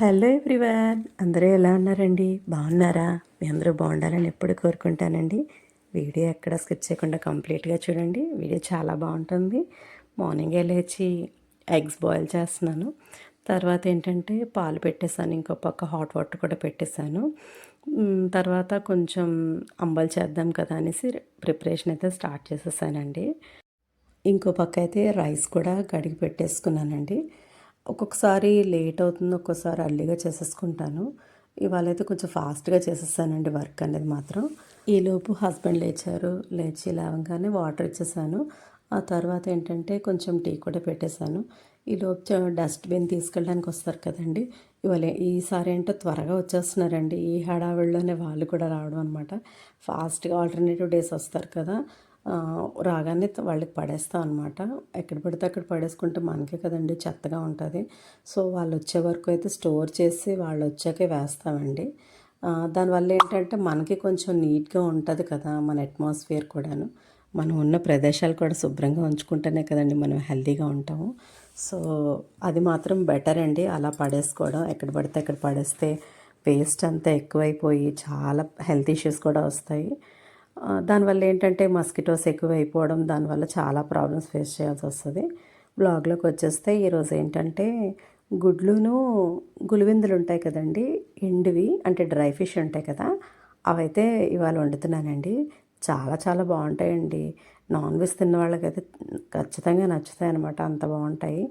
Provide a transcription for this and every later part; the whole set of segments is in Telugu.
హలో ఎవ్రీవన్ అందరూ ఎలా ఉన్నారండి? బాగున్నారా? మీ అందరూ బాగుండాలని ఎప్పుడు కోరుకుంటానండి. వీడియో ఎక్కడ స్కిప్ చేయకుండా కంప్లీట్గా చూడండి. వీడియో చాలా బాగుంటుంది. మార్నింగే లేచి ఎగ్స్ బాయిల్ చేస్తున్నాను. తర్వాత ఏంటంటే పాలు పెట్టేశాను ఇంకో పక్క హాట్ వాటర్ కూడా పెట్టేశాను. తర్వాత కొంచెం అంబలు చేద్దాం కదా అనేసి ప్రిపరేషన్ అయితే స్టార్ట్ చేసేసానండి. ఇంకో పక్క అయితే రైస్ కూడా కడిగి పెట్టేసుకున్నానండి. ఒక్కొక్కసారి లేట్ అవుతుంది ఒక్కోసారి అర్లీగా చేసేసుకుంటాను. ఇవాళ అయితే కొంచెం ఫాస్ట్గా చేసేసానండి వర్క్ అనేది మాత్రం. ఈలోపు హస్బెండ్ లేచారు లేచి లేవగానే వాటర్ ఇచ్చేసాను. ఆ తర్వాత ఏంటంటే కొంచెం టీ కూడా పెట్టేశాను. ఈలోపు డస్ట్బిన్ తీసుకెళ్ళడానికి వస్తారు కదండి. ఇవాళ ఈసారి ఏంటో త్వరగా వచ్చేస్తున్నారండి. ఈ హడావిడిలోనే వాళ్ళు కూడా రావడం అనమాట ఫాస్ట్గా ఆల్టర్నేటివ్ డేస్ వస్తారు కదా. రాగానే వాళ్ళకి పడేస్తాం అనమాట ఎక్కడ పడితే అక్కడ పడేసుకుంటే మనకే కదండి చెత్తగా ఉంటుంది. సో వాళ్ళు వచ్చే వరకు అయితే స్టోర్ చేసి వాళ్ళు వచ్చాకే వేస్తామండి. దానివల్ల ఏంటంటే మనకి కొంచెం నీట్గా ఉంటుంది కదా మన అట్మాస్ఫియర్ కూడాను. మనం ఉన్న ప్రదేశాలు కూడా శుభ్రంగా ఉంచుకుంటేనే కదండి మనం హెల్తీగా ఉంటాము. సో అది మాత్రం బెటర్ అండి అలా పడేసుకోవడం. ఎక్కడ పడితే అక్కడ పడేస్తే పేస్ట్ అంతా ఎక్కువైపోయి చాలా హెల్త్ ఇష్యూస్ కూడా వస్తాయి. దానివల్ల ఏంటంటే మస్కిటోస్ ఎక్కువ అయిపోవడం దానివల్ల చాలా ప్రాబ్లమ్స్ ఫేస్ చేయాల్సి వస్తుంది. బ్లాగ్లోకి వచ్చేస్తే ఈరోజు ఏంటంటే గుడ్లును గులివిందులు ఉంటాయి కదండి ఎండువి అంటే డ్రై ఫిష్ ఉంటాయి కదా అవైతే ఇవాళ వండుతున్నానండి. చాలా చాలా బాగుంటాయండి. నాన్ వెజ్ తిన్న వాళ్ళకైతే ఖచ్చితంగా నచ్చుతాయి అనమాట అంత బాగుంటాయి.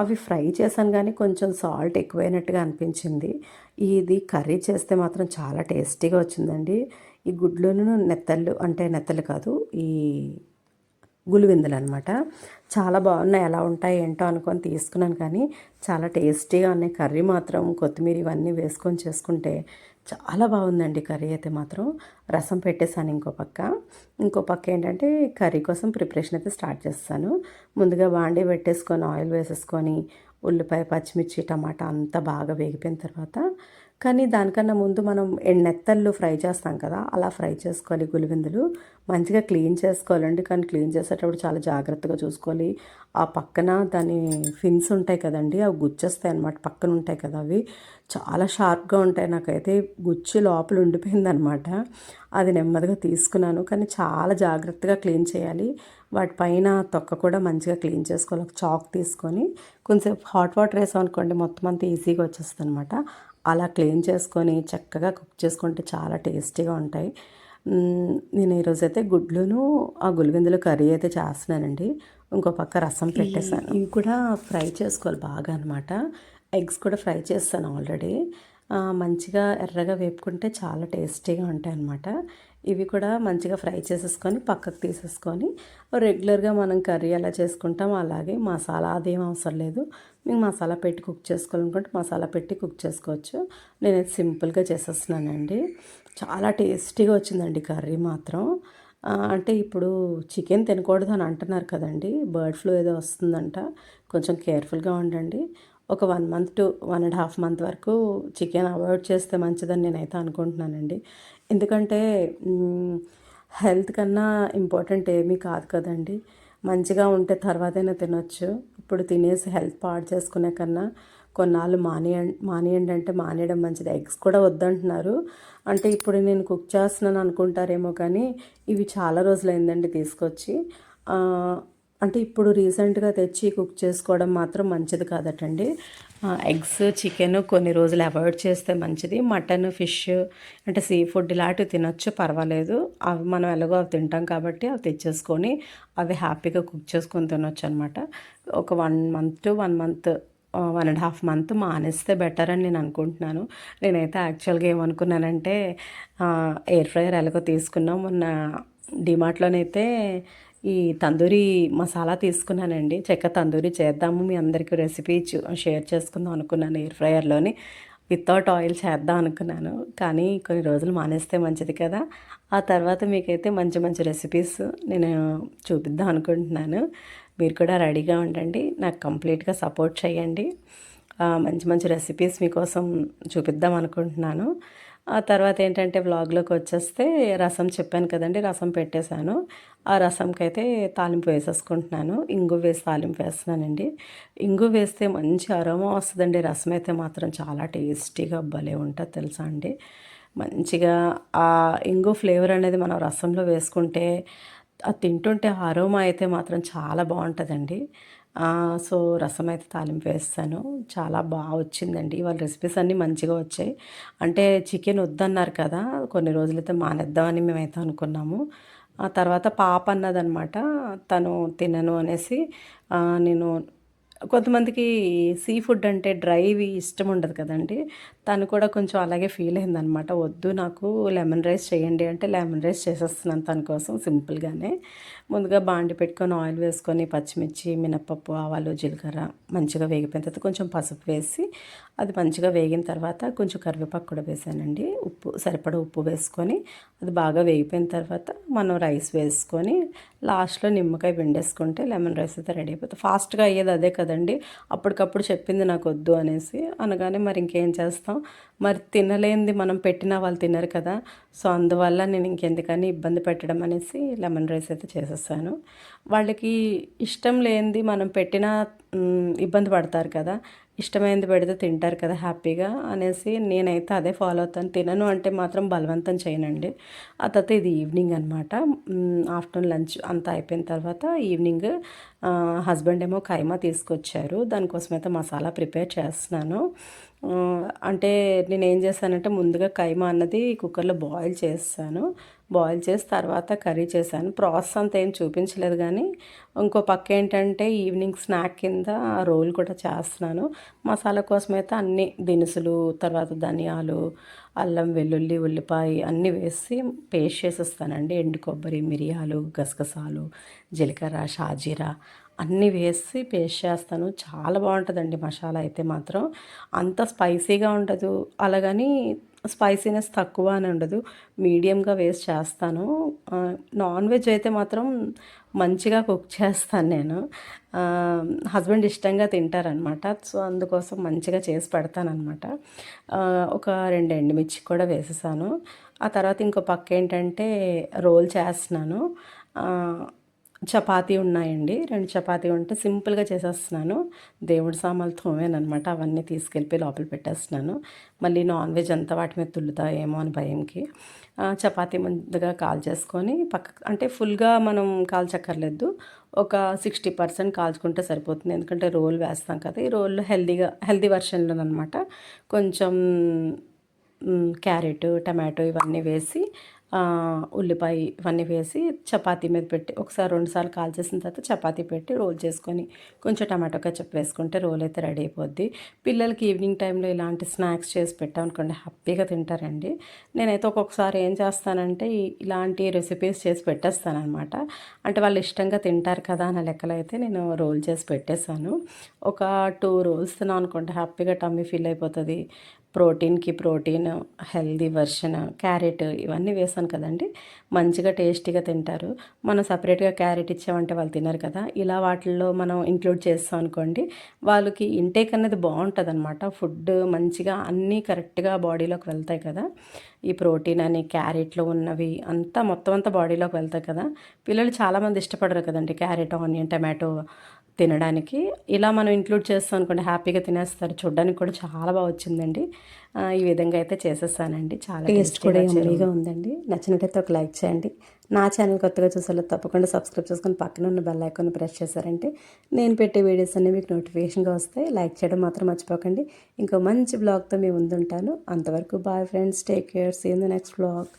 అవి ఫ్రై చేశాను కానీ కొంచెం సాల్ట్ ఎక్కువైనట్టుగా అనిపించింది. ఇది కర్రీ చేస్తే మాత్రం చాలా టేస్టీగా వచ్చిందండి. ఈ గుడ్లను నెత్తళ్ళు అంటే నెత్తలు కాదు ఈ గులివిందులు అనమాట చాలా బాగున్నాయి. ఎలా ఉంటాయి ఏంటో అనుకొని తీసుకున్నాను కానీ చాలా టేస్టీగా ఉన్నాయి. కర్రీ మాత్రం కొత్తిమీర ఇవన్నీ వేసుకొని చేసుకుంటే చాలా బాగుందండి కర్రీ అయితే మాత్రం. రసం పెట్టేశాను ఇంకో పక్క. ఇంకో పక్క ఏంటంటే కర్రీ కోసం ప్రిపరేషన్ అయితే స్టార్ట్ చేస్తాను. ముందుగా బాండీ పెట్టేసుకొని ఆయిల్ వేసేసుకొని ఉల్లిపాయ పచ్చిమిర్చి టమాటా అంతా బాగా వేగిపోయిన తర్వాత కానీ దానికన్నా ముందు మనం నెత్తళ్ళు ఫ్రై చేస్తాం కదా అలా ఫ్రై చేసుకోవాలి గులిబిందులు మంచిగా క్లీన్ చేసుకోవాలండి. కానీ క్లీన్ చేసేటప్పుడు చాలా జాగ్రత్తగా చూసుకోవాలి. ఆ పక్కన దాని ఫిన్స్ ఉంటాయి కదండి. అవి గుచ్చేస్తాయి అన్నమాట. పక్కన ఉంటాయి కదా అవి. చాలా షార్ప్గా ఉంటాయి. నాకైతే గుచ్చి లోపల ఉండిపోయింది అనమాట అది నెమ్మదిగా తీసుకున్నాను. కానీ చాలా జాగ్రత్తగా క్లీన్ చేయాలి. వాటిపైన తొక్క కూడా మంచిగా క్లీన్ చేసుకోవాలి. ఒక చాక్ తీసుకొని కొంచెం హాట్ వాటర్ వేసాం అనుకోండి మొత్తం అంతా ఈజీగా వచ్చేస్తుంది అనమాట అలా క్లీన్ చేసుకొని చక్కగా కుక్ చేసుకుంటే చాలా టేస్టీగా ఉంటాయి. నేను ఈరోజు అయితే గుడ్లును ఆ గులివిందులు కర్రీ అయితే చేస్తున్నానండి. ఇంకో పక్క రసం పెట్టేశాను. ఇవి కూడా ఫ్రై చేసుకోవాలి బాగా అనమాట ఎగ్స్ కూడా ఫ్రై చేస్తాను ఆల్రెడీ. మంచిగా ఎర్రగా వేపుకుంటే చాలా టేస్టీగా ఉంటాయి అన్నమాట. ఇవి కూడా మంచిగా ఫ్రై చేసేసుకొని పక్కకు తీసేసుకొని రెగ్యులర్గా మనం కర్రీ ఎలా చేసుకుంటాం అలాగే మసాలా అదేం అవసరం లేదు. మీకు మసాలా పెట్టి కుక్ చేసుకోవాలనుకుంటే మసాలా పెట్టి కుక్ చేసుకోవచ్చు. నేనైతే సింపుల్గా చేసేస్తున్నానండి. చాలా టేస్టీగా వచ్చిందండి కర్రీ మాత్రం. అంటే ఇప్పుడు చికెన్ తినకూడదు అని అంటున్నారు కదండి. బర్డ్ ఫ్లూ ఏదో వస్తుందంట. కొంచెం కేర్ఫుల్గా ఉండండి. ఒక one month two one and half month వరకు చికెన్ అవాయిడ్ చేస్తే మంచిదని నేనైతే అనుకుంటున్నానండి. ఎందుకంటే హెల్త్ కన్నా ఇంపార్టెంట్ ఏమీ కాదు కదండి. మంచిగా ఉంటే తర్వాతైనా తినొచ్చు. ఇప్పుడు తినేసి హెల్త్ పాడు చేసుకునే కన్నా కొన్నాళ్ళు మానేయ మానేయండి అంటే మానేయడం మంచిది. ఎగ్స్ కూడా వద్దంటున్నారు. అంటే ఇప్పుడు నేను కుక్ చేస్తున్నాను అనుకుంటారేమో కానీ ఇవి చాలా రోజులైందండి తీసుకొచ్చి. అంటే ఇప్పుడు రీసెంట్గా తెచ్చి కుక్ చేసుకోవడం మాత్రం మంచిది కాదటండి. ఎగ్స్ చికెన్ కొన్ని రోజులు అవాయిడ్ చేస్తే మంచిది. మటన్ ఫిష్ అంటే సీ ఫుడ్ ఇలాంటివి తినొచ్చు పర్వాలేదు. అవి మనం ఎలాగో అవి తింటాం కాబట్టి అవి తెచ్చేసుకొని అవి హ్యాపీగా కుక్ చేసుకొని తినొచ్చు అనమాట ఒక one month two one month one and half month మానేస్తే బెటర్ అని నేను అనుకుంటున్నాను. నేనైతే యాక్చువల్గా ఏమనుకున్నానంటే ఎయిర్ ఫ్రైయర్ ఎలాగో తీసుకున్నాం. మొన్న డిమార్ట్లోనైతే ఈ తందూరి మసాలా తీసుకున్నానండి. చెక్క తందూరి చేద్దాము మీ అందరికీ రెసిపీ చూ- షేర్ చేసుకుందాం అనుకున్నాను ఎయిర్ ఫ్రైయర్లోని. వితౌట్ ఆయిల్ చేద్దాం అనుకున్నాను. కానీ కొన్ని రోజులు మానేస్తే మంచిది కదా. ఆ తర్వాత మీకైతే మంచి మంచి రెసిపీస్ నేను చూపిద్దాం అనుకుంటున్నాను. మీరు కూడా రెడీగా ఉండండి. నాకు కంప్లీట్గా సపోర్ట్ చేయండి. మంచి మంచి రెసిపీస్ మీకోసం చూపిద్దాం అనుకుంటున్నాను. ఆ తర్వాత ఏంటంటే వ్లాగ్లోకి వచ్చేస్తే రసం చెప్పాను కదండి రసం పెట్టేశాను. ఆ రసంకి అయితే తాలింపు వేసేసుకుంటున్నాను. ఇంగు వేసి తాలింపు వేస్తున్నానండి. ఇంగు వేస్తే మంచి అరోమా వస్తుందండి. రసం అయితే మాత్రం చాలా టేస్టీగా భలే ఉంటుంది తెలుసా అండి. మంచిగా ఆ ఇంగు ఫ్లేవర్ అనేది మనం రసంలో వేసుకుంటే అది తింటుంటే అరోమా అయితే మాత్రం చాలా బాగుంటుందండి. సో రసం అయితే తాలింపు వేస్తాను. చాలా బాగా వచ్చిందండి. వాళ్ళ రెసిపీస్ అన్నీ మంచిగా వచ్చాయి. అంటే చికెన్ వద్దన్నారు కదా కొన్ని రోజులైతే మానేద్దామని మేమైతే అనుకున్నాము. ఆ తర్వాత పాప అన్నదనమాట తను తినను అనేసి నేను కొంతమందికి సీ ఫుడ్ అంటే డ్రైవి ఇష్టం ఉండదు కదండి. తను కూడా కొంచెం అలాగే ఫీల్ అయిందనమాట. వద్దు నాకు లెమన్ రైస్ చేయండి అంటే లెమన్ రైస్ చేసేస్తున్నాను తన కోసం సింపుల్గానే. ముందుగా బాండి పెట్టుకొని ఆయిల్ వేసుకొని పచ్చిమిర్చి మినప్పప్పు ఆవాలు జీలకర్ర మంచిగా వేగిపోయిన తర్వాత కొంచెం పసుపు వేసి అది మంచిగా వేగిన తర్వాత కొంచెం కరివేపాకు కూడా వేసానండి. ఉప్పు సరిపడ ఉప్పు వేసుకొని అది బాగా వేగిపోయిన తర్వాత మనం రైస్ వేసుకొని లాస్ట్లో నిమ్మకాయ పిండేసుకుంటే లెమన్ రైస్ అయితే రెడీ అయిపోతుంది. ఫాస్ట్గా అయ్యేది అదే కదండి. అప్పటికప్పుడు చెప్పింది నాకు వద్దు అనేసి అనగానే మరి ఇంకేం చేస్తాం? మరి తినలేనిది మనం పెట్టినా వాళ్ళు తినరు కదా. సో అందువల్ల నేను ఇంకెందుకని ఇబ్బంది పెట్టడం అనేసి లెమన్ రైస్ అయితే చేసేసాను. వాళ్ళకి ఇష్టం లేనిది మనం పెట్టినా ఇబ్బంది పడతారు కదా. ఇష్టమైనది పెడితే తింటారు కదా హ్యాపీగా అనేసి నేనైతే అదే ఫాలో అవుతాను. తినను అంటే మాత్రం బలవంతం చేయనండి. ఆ తర్వాత ఇది ఈవినింగ్ అనమాట ఆఫ్టర్నూన్ లంచ్ అంతా అయిపోయిన తర్వాత ఈవినింగ్ హస్బెండ్ ఏమో కైమా తీసుకొచ్చారు. దానికోసం అయితే మసాలా ప్రిపేర్ చేస్తున్నాను. అంటే నేను ఏం చేశానంటే ముందుగా కైమా అన్నది కుక్కర్లో బాయిల్ చేస్తాను. బాయిల్ చేసి తర్వాత కర్రీ చేశాను. ప్రాసెస్ అంత ఏం చూపించలేదు కానీ ఇంకో పక్క ఏంటంటే ఈవినింగ్ స్నాక్ కింద రోల్ కూడా చేస్తున్నాను. మసాలా కోసం అయితే అన్ని దినుసులు తర్వాత ధనియాలు అల్లం వెల్లుల్లి ఉల్లిపాయ అన్నీ వేసి పేస్ట్ చేసేస్తానండి. ఎండు కొబ్బరి మిరియాలు గసగసాలు జీలకర్ర షాజీరా అన్నీ వేసి పేస్ట్ చేస్తాను. చాలా బాగుంటుందండి మసాలా అయితే మాత్రం. అంత స్పైసీగా ఉండదు. అలాగని స్పైసీనెస్ తక్కువ అని ఉండదు. మీడియంగా వేస్ట్ చేస్తాను. నాన్ వెజ్ అయితే మాత్రం మంచిగా కుక్ చేస్తాను నేను. హస్బెండ్ ఇష్టంగా తింటారనమాట. సో అందుకోసం మంచిగా చేసి పెడతానమాట ఒక రెండు ఎండుమిర్చి కూడా వేసేసాను. ఆ తర్వాత ఇంకో పక్క ఏంటంటే రోల్ చేస్తున్నాను. చపాతీ ఉన్నాయండి. రెండు చపాతీ ఉంటే సింపుల్గా చేసేస్తున్నాను. దేవుడి సామాన్లు తోమేనమాట అవన్నీ తీసుకెళ్ళి లోపల పెట్టేస్తున్నాను. మళ్ళీ నాన్ వెజ్ అంతా వాటి మీద తుల్లుతాయేమో అని భయంకి. చపాతీ ముందుగా కాల్ చేసుకొని పక్క అంటే ఫుల్గా మనం కాల్చక్కర్లేదు. ఒక సిక్స్టీ పర్సెంట్ కాల్చుకుంటే సరిపోతుంది. ఎందుకంటే రోల్ వేస్తాం కదా ఈ రోల్ హెల్దీగా హెల్దీ వర్షన్లో అనమాట కొంచెం క్యారెట్ టమాటో ఇవన్నీ వేసి ఉల్లిపాయ ఇవన్నీ వేసి చపాతీ మీద పెట్టి ఒకసారి రెండుసార్లు కాల్ చేసిన తర్వాత చపాతీ పెట్టి రోల్ చేసుకొని కొంచెం టమాటో కచ్చప్ వేసుకుంటే రోల్ అయితే రెడీ అయిపోద్ది. పిల్లలకి ఈవినింగ్ టైంలో ఇలాంటి స్నాక్స్ చేసి పెట్టామనుకోండి హ్యాపీగా తింటారండి. నేనైతే ఒక్కొక్కసారి ఏం చేస్తానంటే ఇలాంటి రెసిపీస్ చేసి పెట్టేస్తానమాట అంటే వాళ్ళు ఇష్టంగా తింటారు కదా అన్న లెక్కలో అయితే నేను రోల్ చేసి పెట్టేశాను. ఒక టూ రోల్స్ తిన్నాను అనుకోండి హ్యాపీగా టమ్మీ ఫీల్ అయిపోతుంది. ప్రోటీన్కి ప్రోటీన్ హెల్దీ వర్షన్ క్యారెట్ ఇవన్నీ వేసాను కదండి. మంచిగా టేస్టీగా తింటారు. మనం సపరేట్గా క్యారెట్ ఇచ్చామంటే వాళ్ళు తినరు కదా. ఇలా వాటిల్లో మనం ఇంక్లూడ్ చేస్తాం అనుకోండి వాళ్ళకి ఇంటేక్ అనేది బాగుంటుంది అనమాట ఫుడ్ మంచిగా అన్నీ కరెక్ట్గా బాడీలోకి వెళ్తాయి కదా. ఈ ప్రోటీన్ అని క్యారెట్లో ఉన్నవి అంతా మొత్తం అంతా బాడీలోకి వెళ్తాయి కదా. పిల్లలు చాలామంది ఇష్టపడరు కదండి క్యారెట్ ఆనియన్ టమాటో తినడానికి. ఇలా మనం ఇంక్లూడ్ చేస్తాం అనుకోండి హ్యాపీగా తినేస్తారు. చూడడానికి కూడా చాలా బాగా వచ్చిందండి. ఈ విధంగా అయితే చేసేసానండి. చాలా టేస్ట్ కూడా ఎమ్మీగా ఉందండి. నచ్చినట్టయితే ఒక లైక్ చేయండి. నా ఛానల్ కొత్తగా చూసేలా తప్పకుండా సబ్స్క్రైబ్ చేసుకొని పక్కన ఉన్న బెల్ ఐకాన్ ప్రెస్ చేశారంటే నేను పెట్టే వీడియోస్ అన్నీ మీకు నోటిఫికేషన్గా వస్తాయి. లైక్ చేయడం మాత్రం మర్చిపోకండి. ఇంకో మంచి బ్లాగ్తో మేము ముందుంటాను. అంతవరకు bye friends take care see in the next blog